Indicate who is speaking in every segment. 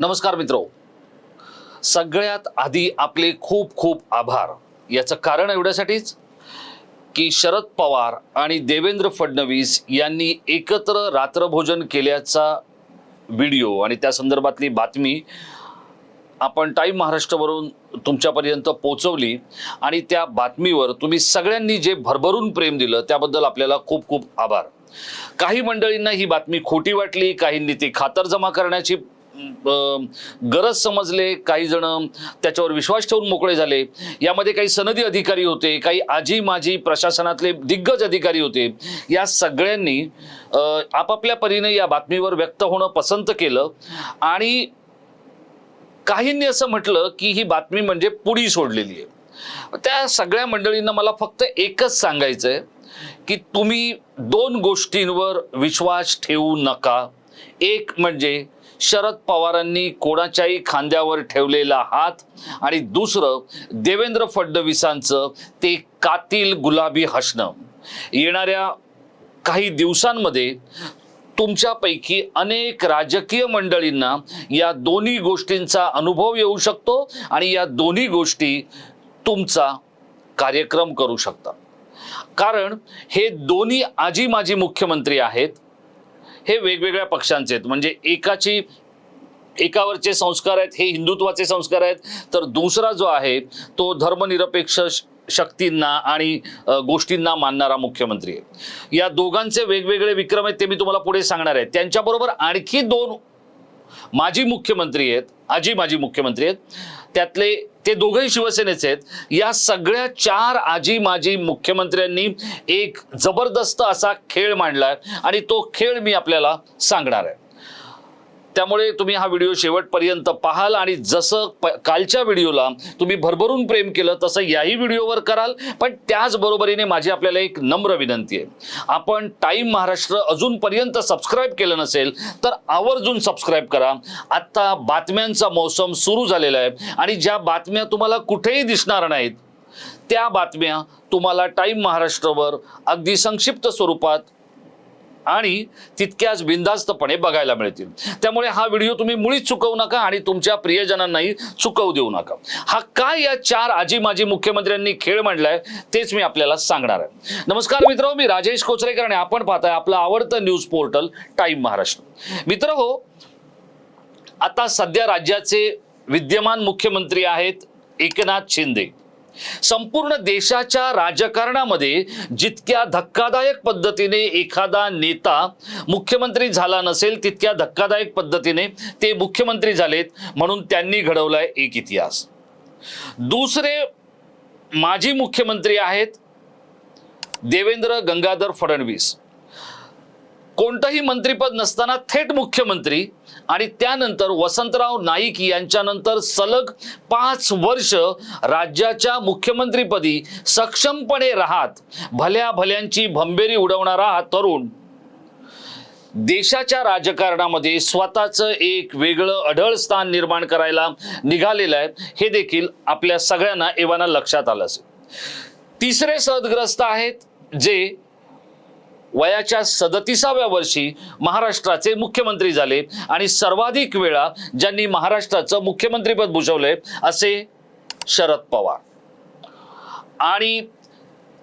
Speaker 1: नमस्कार मित्रो. सगळ्यात आधी आपले खूप खूप आभार. याचं कारण एवढ्यासाठीच की शरद पवार आणि देवेंद्र फडणवीस यांनी एकत्र रात्रभोजन केल्याचा व्हिडिओ आणि त्या संदर्भातली बातमी आपण टाईम महाराष्ट्रवरून तुमच्यापर्यंत पोचवली आणि त्या बातमीवर तुम्ही सगळ्यांनी जे भरभरून प्रेम दिलं त्याबद्दल आपल्याला खूप खूप आभार. काही मंडळींना ही बातमी खोटी वाटली काहींनी ती खातरजमा करण्याची गरज समजले काही जण त्याच्यावर विश्वास ठेवून मोकळे झाले. यामध्ये काही सनदी अधिकारी होते काही आजी माजी प्रशासनातले दिग्गज अधिकारी होते. या सगळ्यांनी आपापल्या परीने या बातमीवर व्यक्त होणं पसंत केलं आणि काहींनी असं म्हटलं की ही बातमी म्हणजे पुढी सोडलेली आहे. त्या सगळ्या मंडळींना मला फक्त एकच सांगायचं आहे की तुम्ही दोन गोष्टींवर विश्वास ठेवू नका. एक म्हणजे शरद पवारांनी कोणाच्याही खांद्यावर ठेवलेला हात आणि दुसरं देवेंद्र फडणवीसांचं ते कातील गुलाबी हसणं. येणाऱ्या काही दिवसांमध्ये तुमच्यापैकी अनेक राजकीय मंडळींना या दोन्ही गोष्टींचा अनुभव येऊ शकतो आणि या दोन्ही गोष्टी तुमचा कार्यक्रम करू शकता कारण हे दोन्ही आजी माजी मुख्यमंत्री आहेत. हे वेगवेगळ्या पक्षांचे आहेत. म्हणजे एकाची एकावरचे संस्कार आहेत हे हिंदुत्वाचे संस्कार आहेत. तर दुसरा जो आहे तो धर्मनिरपेक्ष श- शक्तींना आणि गोष्टींना मानणारा मुख्यमंत्री आहे. या दोघांचे वेगवेगळे विक्रम आहेत ते मी तुम्हाला पुढे सांगणार आहे. त्यांच्याबरोबर आणखी दोन माजी मुख्यमंत्री आहेत आजी माजी मुख्यमंत्री आहेत. त्यातले ते दोघंही शिवसेनेचे आहेत. या सगळ्या चार आजी माजी मुख्यमंत्र्यांनी एक जबरदस्त असा खेळ मांडलाय आणि तो खेळ मी आपल्याला सांगणार आहे. त्यामुळे तुम्ही हा व्हिडिओ शेवटपर्यंत पाहाल आणि जसं प कालच्या व्हिडिओला तुम्ही भरभरून प्रेम केलं तसं याही व्हिडिओवर कराल. पण त्याचबरोबरीने माझी आपल्याला एक नम्र विनंती आहे. आपण टाईम महाराष्ट्र अजूनपर्यंत सबस्क्राईब केलं नसेल तर आवर्जून सबस्क्राईब करा. आत्ता बातम्यांचा मौसम सुरू झालेला आहे आणि ज्या बातम्या तुम्हाला कुठेही दिसणार नाहीत त्या बातम्या तुम्हाला टाईम महाराष्ट्रवर अगदी संक्षिप्त स्वरूपात आणि तितक्याच बिनधास्तपणे बघायला मिळतील. त्यामुळे हा व्हिडिओ तुम्ही मुळीच चुकवू नका आणि तुमच्या प्रियजनांनाही चुकवू देऊ नका. हा काय या चार आजी माजी मुख्यमंत्र्यांनी खेळ मांडलाय तेच मी आपल्याला सांगणार आहे. नमस्कार मित्र मी राजेश कोचरेकर आणि आपण पाहताय आपलं आवडतं न्यूज पोर्टल टाईम महाराष्ट्र. मित्र हो आता सध्या राज्याचे विद्यमान मुख्यमंत्री आहेत एकनाथ शिंदे. संपूर्ण देशाच्या राजकारणामध्ये जितक्या धक्कादायक पद्धतीने एखादा नेता मुख्यमंत्री झाला नसेल तितक्या धक्कादायक पद्धतीने ते मुख्यमंत्री झालेत म्हणून त्यांनी घडवलाय एक इतिहास. दुसरे माजी मुख्यमंत्री आहेत देवेंद्र गंगाधर फडणवीस. कोणतंही मंत्रीपद नसताना थेट मुख्यमंत्री आणि त्यानंतर वसंतराव नाईक यांच्यानंतर सलग पाच वर्ष राज्याच्या मुख्यमंत्रीपदी सक्षमपणे राहत भल्या भल्यांची भंबेरी उडवणारा हा तरुण देशाच्या राजकारणामध्ये स्वतःचं एक वेगळं अढळ स्थान निर्माण करायला निघालेलं आहे. हे देखील आपल्या सगळ्यांना एवाना लक्षात आलं असेल. तिसरे सदग्रस्त आहेत जे वयाच्या सदतीसाव्या वर्षी महाराष्ट्राचे मुख्यमंत्री झाले आणि सर्वाधिक वेळा ज्यांनी महाराष्ट्राचं मुख्यमंत्रीपद भूषवले असे शरद पवार. आणि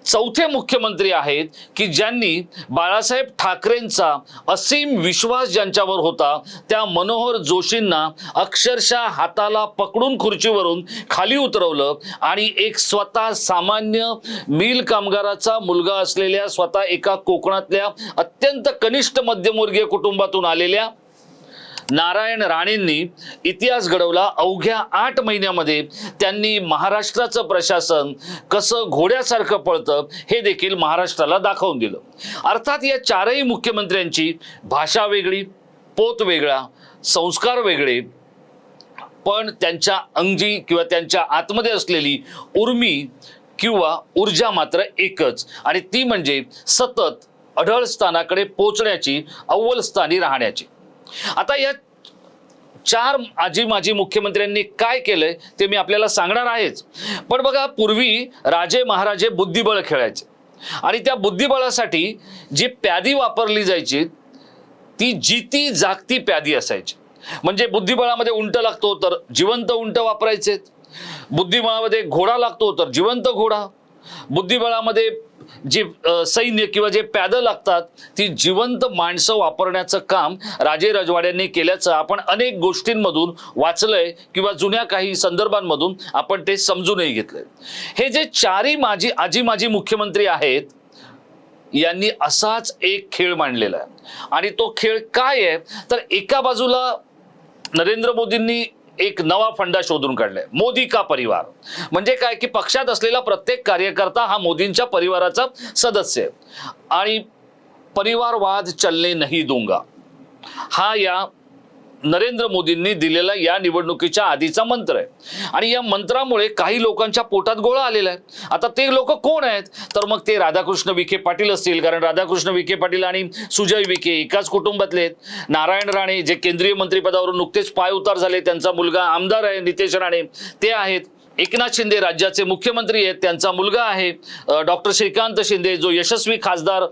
Speaker 1: चौथे मुख्यमंत्री आहेत की ज्यांनी बाळासाहेब ठाकरेंचा असीम विश्वास ज्यांच्यावर होता त्या मनोहर जोशींना अक्षरशः हाताला पकडून खुर्चीवरून खाली उतरवलं आणि एक स्वतः सामान्य मिल कामगाराचा मुलगा असलेल्या स्वतः एका कोकणातल्या अत्यंत कनिष्ठ मध्यमवर्गीय कुटुंबातून आलेल्या नारायण राणेंनी इतिहास घडवला. अवघ्या आठ महिन्यामध्ये त्यांनी महाराष्ट्राचं प्रशासन कसं घोड्यासारखं पळतं हे देखील महाराष्ट्राला दाखवून दिलं. अर्थात या चारही मुख्यमंत्र्यांची भाषा वेगळी पोत वेगळा संस्कार वेगळे पण त्यांच्या अंगी किंवा त्यांच्या आतमध्ये असलेली उर्मी किंवा ऊर्जा मात्र एकच. आणि ती म्हणजे सतत अढळ स्थानाकडे पोचण्याची अव्वल स्थानी राहण्याची. आता या चार आजी माजी मुख्यमंत्र्यांनी काय केलंय ते मी आपल्याला सांगणार आहेच. पण बघा पूर्वी राजे महाराजे बुद्धिबळ खेळायचे. आणि त्या बुद्धिबळासाठी जी प्यादी वापरली जायची ती जिती जागती प्यादी असायची. म्हणजे बुद्धिबळामध्ये उंट लागतो तर जिवंत उंट वापरायचे. बुद्धिबळामध्ये घोडा लागतो तर जिवंत घोडा. बुद्धिबळामध्ये जे सैन्य किंवा जे पॅदल लागतात ती जिवंत माणसं वापरण्याचं काम राजे रजवाड्यांनी केल्याचं आपण अनेक गोष्टींमधून वाचलंय किंवा जुन्या काही संदर्भांमधून आपण ते समजूनही घेतलंय. हे जे चारही माजी आजी माजी मुख्यमंत्री आहेत यांनी असाच एक खेळ मांडलेला आहे. आणि तो खेळ काय आहे? तर एका बाजूला नरेंद्र मोदींनी एक नवा फंडा शोधून काढलाय. मोदी का परिवार? म्हणजे काय की पक्षात असलेला प्रत्येक कार्यकर्ता हा मोदींच्या परिवाराचा सदस्य आहे. आणि परिवारवाद चलने नाही दुंगा. हा या नरेंद्र मोदींनी दिलेला या निवडणुकीच्या आधीचा मंत्र आहे. आणि या मंत्रामुळे काही लोकांच्या पोटात गोळा आलेला आहे. आता ते लोक कोण आहेत? तर मग ते राधाकृष्ण विखे पाटील असतील. कारण राधाकृष्ण विखे पाटील आणि सुजय विखे एकाच कुटुंबातले आहेत. नारायण राणे जे केंद्रीय मंत्रिपदावरून नुकतेच पाय उतार झाले. त्यांचा मुलगा आमदार आहे नितेश राणे. ते आहेत. एकनाथ शिंदे राज्याचे मुख्यमंत्री आहेत त्यांचा मुलगा आहे डॉक्टर श्रीकांत शिंदे जो यशस्वी खासदार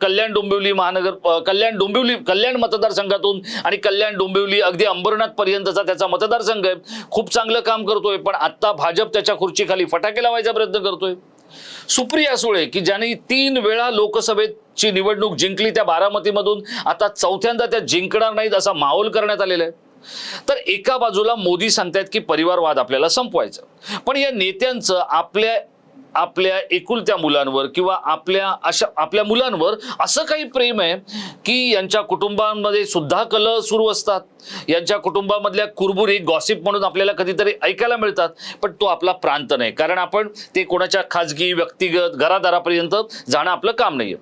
Speaker 1: कल्याण डोंबिवली महानगर कल्याण डोंबिवली कल्याण मतदारसंघातून आणि कल्याण डोंबिवली अगदी अंबरनाथ पर्यंतचा त्याचा मतदारसंघ आहे. खूप चांगलं काम करतोय पण आत्ता भाजप त्याच्या खुर्चीखाली फटाके लावायचा प्रयत्न करतोय. सुप्रिया सुळे की ज्यांनी तीन वेळा लोकसभेची निवडणूक जिंकली त्या बारामतीमधून आता चौथ्यांदा त्या जिंकणार नाहीत असा माहोल करण्यात आलेला आहे. तर एका बाजूला मोदी सांगतायत की परिवारवाद आपल्याला संपवायचं. पण या नेत्यांचं आपल्या आपल्या एकुलत्या मुलांवर किंवा आपल्या अशा आपल्या मुलांवर असं काही प्रेम आहे की यांच्या कुटुंबांमध्ये सुद्धा कलह सुरू असतात? यांच्या कुटुंबामधल्या कुरबुरी गॉसिप म्हणून आपल्याला कधीतरी ऐकायला मिळतात पण तो आपला प्रांत नाही. कारण आपण ते कोणाच्या खाजगी व्यक्तिगत घरादारापर्यंत जाणं आपलं काम नाहीये.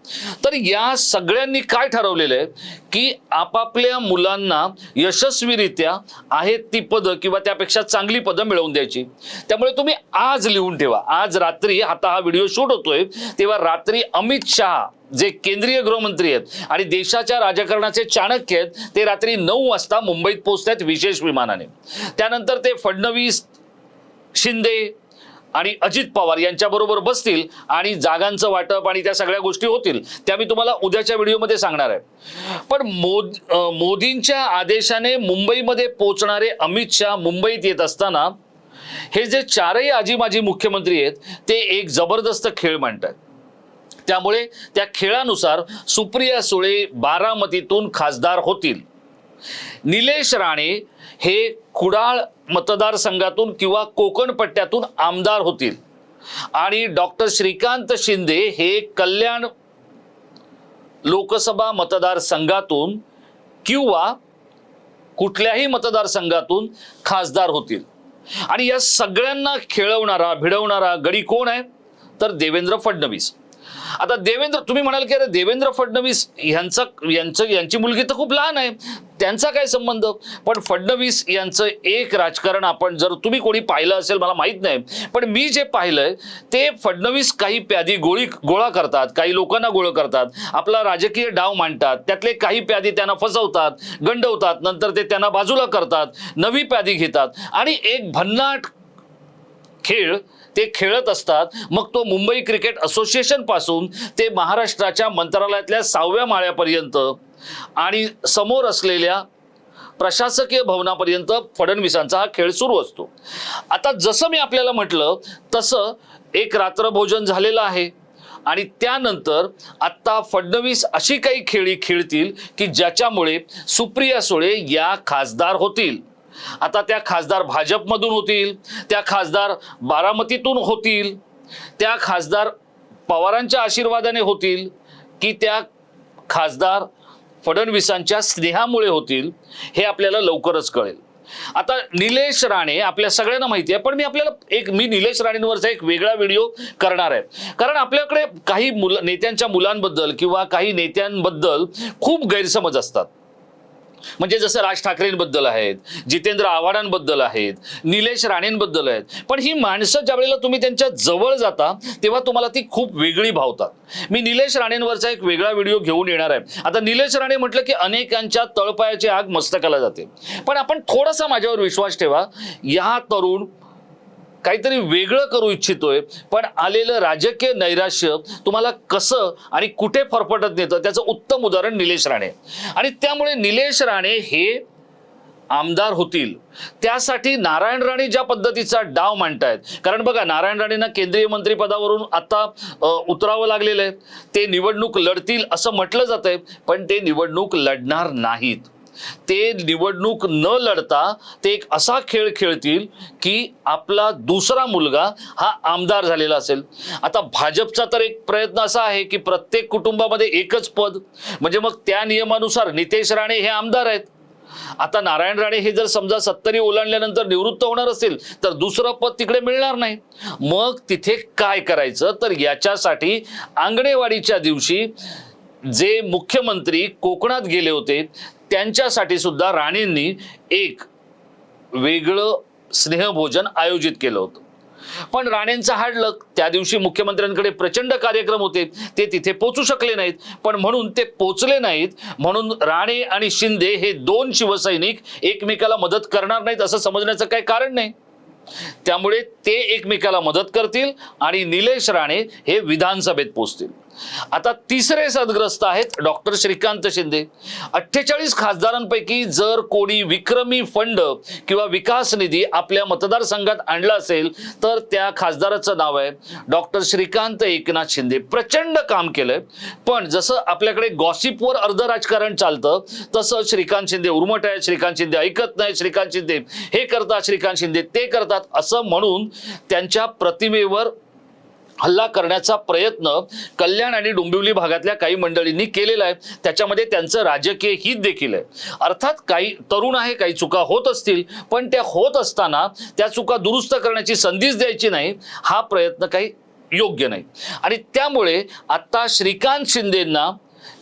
Speaker 1: तर या सगळ्यांनी काय ठरवलेलं आहे की आपापल्या मुलांना यशस्वीरित्या आहेत ती पदं किंवा त्यापेक्षा चांगली पदं मिळवून द्यायची. त्यामुळे तुम्ही आज लिहून ठेवा. आज रात्री आता हा व्हिडिओ शूट होतोय तेव्हा रात्री अमित शहा जे केंद्रीय गृहमंत्री आहेत आणि देशाच्या राजकारणाचे चाणक्य आहेत ते रात्री नऊ वाजता मुंबईत पोहोचतात विशेष विमानाने. त्यानंतर ते फडणवीस शिंदे आणि अजित पवार यांच्याबरोबर बसतील आणि जागांचं वाटप आणि त्या सगळ्या गोष्टी होतील त्या मी तुम्हाला उद्याच्या व्हिडिओमध्ये सांगणार आहे. पण मोद मोदींच्या आदेशाने मुंबईमध्ये पोहोचणारे अमित शहा मुंबईत येत असताना हे जे चारही आजी माजी मुख्यमंत्री आहेत ते एक जबरदस्त खेळ मांडतात त्यामुळे त्या खेळानुसार सुप्रिया सुळे बारामतीतून खासदार होतील. निलेश राणे हे कुडाळ मतदारसंघातून किंवा कोकण पट्ट्यातून आमदार होतील. आणि डॉक्टर श्रीकांत शिंदे हे कल्याण लोकसभा मतदारसंघातून किंवा कुठल्याही मतदारसंघातून खासदार होतील. आणि या सगळ्यांना खेळवणारा भिडवणारा गडी कोण आहे? तर देवेंद्र फडणवीस. आता देवेंद्र तुम्ही म्हणाल की अरे देवेंद्र फडणवीस यांचा यांचं यांची मुलगी तर खूप लहान आहे. त्यांचा काय संबंध? पण फडणवीस यांचं एक राजकारण आपण जर तुम्ही कोणी पाहिलं असेल मला माहीत नाही. पण मी जे पाहिलंय ते फडणवीस काही प्यादी गोळी गोळा करतात काही लोकांना गोळ करतात. आपला राजकीय डाव मांडतात त्यातले काही प्यादी त्यांना फसवतात गंडवतात नंतर ते त्यांना बाजूला करतात नवी प्यादी घेतात. आणि एक भन्नाट खेळ ते खेळत असतात. मग तो मुंबई क्रिकेट असोसिएशनपासून ते महाराष्ट्राच्या मंत्रालयातल्या सहाव्या माळ्यापर्यंत आणि समोर असलेल्या प्रशासकीय भवनापर्यंत फडणवीसांचा हा खेळ सुरू असतो. आता जसं मी आपल्याला म्हटलं तसं एक रात्रभोजन झालेलं आहे. आणि त्यानंतर आत्ता फडणवीस अशी काही खेळी खेळतील की ज्याच्यामुळे सुप्रिया सुळे या खासदार होतील. आता त्या खासदार भाजपमधून होतील त्या खासदार बारामतीतून होतील त्या खासदार पवारांच्या आशीर्वादाने होतील की त्या खासदार फडणवीसांच्या स्नेहामुळे होतील हे आपल्याला लवकरच कळेल. आता निलेश राणे आपल्या सगळ्यांना माहिती आहे पण मी आपल्याला एक मी निलेश राणेंवरचा एक वेगळा व्हिडिओ करणार आहे. कारण आपल्याकडे काही मुला नेत्यांच्या मुलांबद्दल किंवा काही नेत्यांबद्दल खूप गैरसमज असतात. म्हणजे जसं राज ठाकरेंबद्दल आहेत जितेंद्र आव्हाडांबद्दल आहेत निलेश राणेंबद्दल आहेत पण ही माणसं ज्या वेळेला तुम्ही त्यांच्या जवळ जाता तेव्हा तुम्हाला ती खूप वेगळी भावतात. मी निलेश राणेंवरचा एक वेगळा व्हिडिओ घेऊन येणार आहे. आता निलेश राणे म्हटलं की अनेकांच्या तळपायाची आग मस्तकाला जाते. पण आपण थोडासा माझ्यावर विश्वास ठेवा या तरुण काहीतरी वेगळं करू इच्छितोय पण आलेलं राजकीय नैराश्य तुम्हाला कसं आणि कुठे फरफटत नेतं त्याचं उत्तम उदाहरण निलेश राणे. आणि त्यामुळे निलेश राणे हे आमदार होतील. त्यासाठी नारायण राणे ज्या पद्धतीचा डाव मांडतायत कारण बघा नारायण राणेंना केंद्रीय मंत्रिपदावरून आता उतरावं लागलेलं आहे. ते निवडणूक लढतील असं म्हटलं जात आहे पण ते निवडणूक लढणार नाहीत. ते निवडणूक न लढता ते एक असा खेळ खेळतील की आपला दुसरा मुलगा हा आमदार झालेला असेल. आता भाजपचा तर एक प्रयत्न असा आहे की प्रत्येक कुटुंबामध्ये एकच पद. म्हणजे मग त्या नियमानुसार नितेश राणे हे आमदार आहेत. आता नारायण राणे हे जर समजा सत्तरी ओलांडल्यानंतर निवृत्त होणार असेल तर दुसरं पद तिकडे मिळणार नाही. मग तिथे काय करायचं? तर याच्यासाठी आंगणेवाडीच्या दिवशी जे मुख्यमंत्री कोकणात गेले होते त्यांच्यासाठी सुद्धा राणेंनी एक वेगळं स्नेहभोजन आयोजित केलं होतं. पण राणेंचा हाडलक त्या दिवशी मुख्यमंत्र्यांकडे प्रचंड कार्यक्रम होते ते तिथे पोचू शकले नाहीत. पण म्हणून ते पोचले नाहीत म्हणून राणे आणि शिंदे हे दोन शिवसैनिक एकमेकाला मदत करणार नाहीत असं समजण्याचं काही कारण नाही. त्यामुळे ते एकमेकाला मदत करतील आणि निलेश राणे हे विधानसभेत पोचतील. आता तिसरे सदग्रस्त आहेत डॉक्टर श्रीकांत शिंदे. अठ्ठेचाळीस खासदारांपैकी जर कोणी विक्रमी फंड किंवा विकास निधी आपल्या मतदारसंघात आणला असेल तर त्या खासदाराचं नाव आहे डॉक्टर श्रीकांत एकनाथ शिंदे. प्रचंड काम केलंय. पण जसं आपल्याकडे गॉसिपवर अर्ध राजकारण चालतं तसं श्रीकांत शिंदे उर्मट आहे श्रीकांत शिंदे ऐकत नाही श्रीकांत शिंदे हे करतात. श्रीकांत शिंदे ते करतात. असं म्हणून त्यांच्या प्रतिमेवर हल्ला करण्याचा प्रयत्न कल्याण आणि डोंबिवली भागातल्या काही मंडळींनी केलेला आहे. त्याच्यामध्ये त्यांचं राजकीय हित देखील आहे. अर्थात काही तरुण आहे काही चुका होत असतील पण त्या होत असताना त्या चुका दुरुस्त करण्याची संधीच द्यायची नाही हा प्रयत्न काही योग्य नाही. आणि त्यामुळे आता श्रीकांत शिंदेंना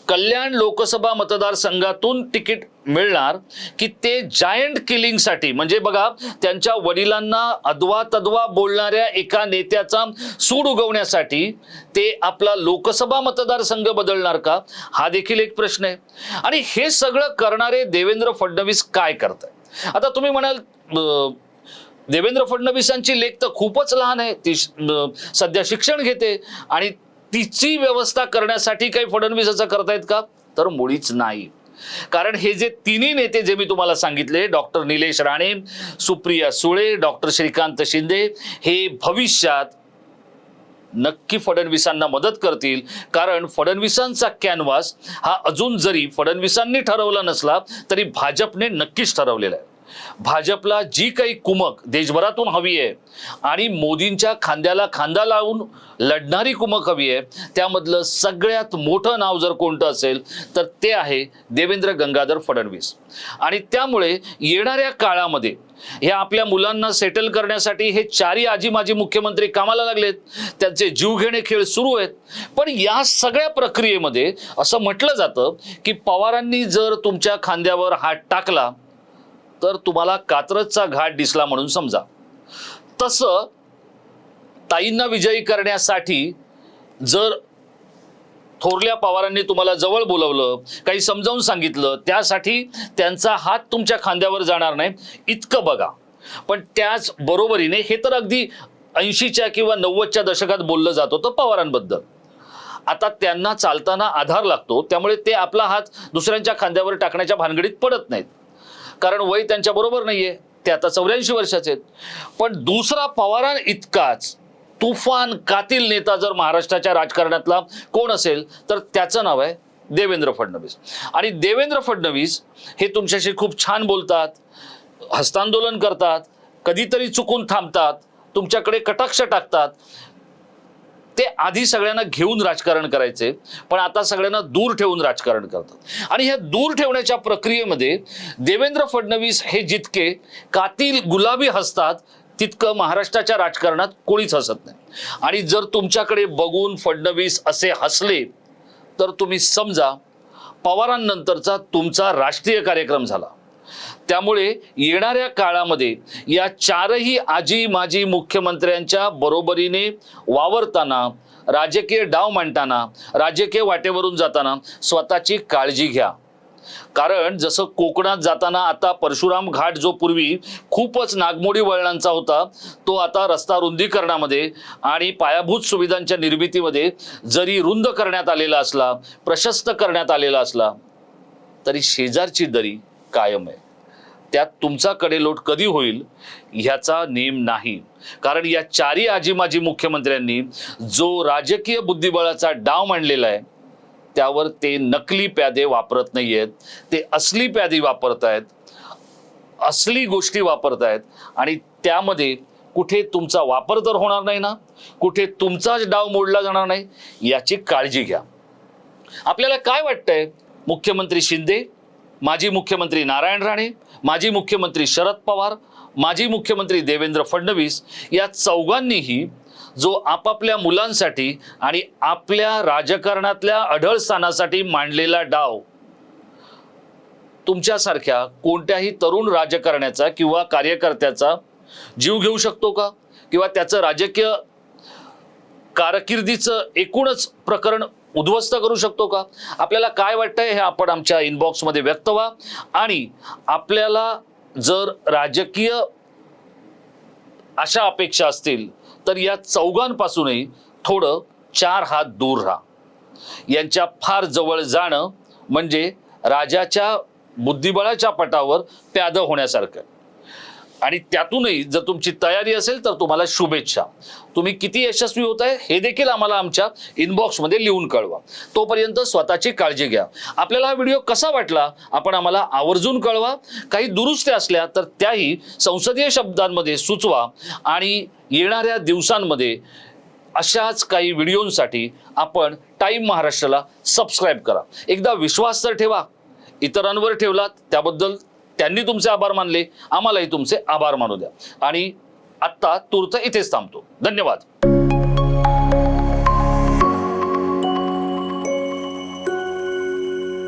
Speaker 1: कल्याण लोकसभा मतदारसंघातून तिकीट मिळणार की ते जायंट किलिंगसाठी म्हणजे बघा त्यांच्या वडिलांना अदवा तद्वा बोलणाऱ्या एका नेत्याचा सूड उगवण्यासाठी ते आपला लोकसभा मतदारसंघ बदलणार का? हा देखील एक प्रश्न आहे. आणि हे सगळं करणारे देवेंद्र फडणवीस काय करत आता तुम्ही म्हणाल देवेंद्र फडणवीसांची लेख तर खूपच लहान आहे. ती सध्या शिक्षण घेते आणि तिची व्यवस्था करण्यासाठी काही फडणवीस असं करतायत का? तर मुळीच नाही. कारण हे जे तिन्ही नेते जे मी तुम्हाला सांगितले डॉक्टर निलेश राणे सुप्रिया सुळे डॉक्टर श्रीकांत शिंदे हे भविष्यात नक्की फडणवीसांना मदत करतील. कारण फडणवीसांचा कॅनव्हास हा अजून जरी फडणवीसांनी ठरवला नसला तरी भाजपने नक्कीच ठरवलेला आहे. भाजपला जी काही कुमक देशभरातून हवी आहे आणि मोदींच्या खांद्याला खांदा लावून लढणारी कुमक हवी आहे त्यामधलं सगळ्यात मोठं नाव जर कोणतं असेल तर ते आहे देवेंद्र गंगाधर फडणवीस. आणि त्यामुळे येणाऱ्या काळामध्ये ह्या आपल्या मुलांना सेटल करण्यासाठी हे चारही आजी माजी मुख्यमंत्री कामाला लागलेत त्यांचे जीवघेणे खेळ सुरू आहेत. पण या सगळ्या प्रक्रियेमध्ये असं म्हटलं जातं की पवारांनी जर तुमच्या खांद्यावर हात टाकला तर तुम्हाला कात्रजचा घाट दिसला म्हणून समजा. तसं ताईंना विजयी करण्यासाठी जर थोरल्या पवारांनी तुम्हाला जवळ बोलवलं काही समजावून सांगितलं त्यासाठी त्यांचा हात तुमच्या खांद्यावर जाणार नाही इतकं बघा. पण त्याच बरोबरीने हे तर अगदी ऐंशीच्या किंवा नव्वदच्या दशकात बोललं जात होतं पवारांबद्दल. आता त्यांना चालताना आधार लागतो त्यामुळे ते आपला हात दुसऱ्यांच्या खांद्यावर टाकण्याच्या भानगडीत पडत नाहीत. कारण वय त्यांच्या बरोबर नाहीये. ते आता चौऱ्याऐंशी वर्षाचे आहेत. पण दुसरा पवारां इतकाच. तुफान कातील नेता जर महाराष्ट्राच्या राजकारणातला कोण असेल तर त्याचं नाव आहे देवेंद्र फडणवीस. आणि देवेंद्र फडणवीस हे तुमच्याशी खूप छान बोलतात हस्तांदोलन करतात कधीतरी चुकून थांबतात तुमच्याकडे कटाक्ष टाकतात. ते आधी सगळ्यांना घेऊन राजकारण करायचे पण आता सगळ्यांना दूर ठेवून राजकारण करतात. आणि ह्या दूर ठेवण्याच्या प्रक्रियेमध्ये देवेंद्र फडणवीस हे जितके कातील गुलाबी हसतात तितकं महाराष्ट्राच्या राजकारणात कोणीच हसत नाही. आणि जर तुमच्याकडे बघून फडणवीस असे हसले तर तुम्ही समजा पवारांनंतरचा तुमचा राष्ट्रीय कार्यक्रम झाला. त्यामुळे येणाऱ्या काळामध्ये या चारही आजी माजी मुख्यमंत्र्यांच्या बरोबरीने वावरताना राजकीय डाव मांडताना राजकीय वाटेवरून जाताना स्वतःची काळजी घ्या. कारण जसं कोकणात जाताना आता परशुराम घाट जो पूर्वी खूपच नागमोडी वळणांचा होता तो आता रस्ता रुंदीकरणामध्ये आणि पायाभूत सुविधांच्या निर्मितीमध्ये जरी रुंद करण्यात आलेला असला प्रशस्त करण्यात आलेला असला तरी शेजारची दरी कायम आहे. त्यात तुमचा कडेलोट कधी होईल ह्याचा नेम नाही. कारण या चारी आजी माजी मुख्यमंत्र्यांनी जो राजकीय बुद्धिबळाचा डाव मांडलेला आहे त्यावर ते नकली प्यादे वापरत नाही आहेत ते असली प्यादे वापरत आहेत असली गोष्टी वापरत आहेत आणि त्यामध्ये कुठे तुमचा वापर तर होणार नाही ना? कुठे तुमचाच डाव मोडला जाणार नाही? याची काळजी घ्या. आपल्याला काय वाटतंय? मुख्यमंत्री शिंदे माजी मुख्यमंत्री नारायण राणे माजी मुख्यमंत्री शरद पवार माजी मुख्यमंत्री देवेंद्र फडणवीस या चौघांनीही जो आपापल्या मुलांसाठी आणि आपल्या राजकारणातल्या अढळ स्थानासाठी मांडलेला डाव तुमच्यासारख्या कोणत्याही तरुण राजकारण्याचा किंवा कार्यकर्त्याचा जीव घेऊ शकतो का? किंवा त्याचं राजकीय कारकिर्दीचं एकूणच प्रकरण उद्ध्वस्त करू शकतो का? आपल्याला काय वाटतंय हे आपण आमच्या इनबॉक्समध्ये व्यक्त व्हा. आणि आपल्याला जर राजकीय अशा अपेक्षा असतील तर या चौघांपासूनही थोडं चार हात दूर राहा. यांच्या फार जवळ जाणं म्हणजे राजाच्या बुद्धिबळाच्या पटावर प्याद होण्यासारखं. आहे. आणि त्यातूनही जर तुमची तयारी असेल तर तुम्हाला शुभेच्छा. तुम्ही किती यशस्वी होत आहे हे देखील आम्हाला आमच्या इनबॉक्समध्ये लिहून कळवा. तोपर्यंत स्वतःची काळजी घ्या. आपल्याला हा व्हिडिओ कसा वाटला? आपण आम्हाला आवर्जून कळवा. काही दुरुस्त्या असल्या तर त्याही संसदीय शब्दांमध्ये सुचवा आणि येणाऱ्या दिवसांमध्ये अशाच काही व्हिडिओंसाठी आपण टाईम महाराष्ट्राला सबस्क्राईब करा. एकदा विश्वास तर ठेवा. इतरांवर ठेवलात त्याबद्दल त्यांनी तुमचे आभार मानले आम्हालाही तुमचे आभार मानू द्या. आणि आत्ता तूर्त इथेच थांबतो. धन्यवाद.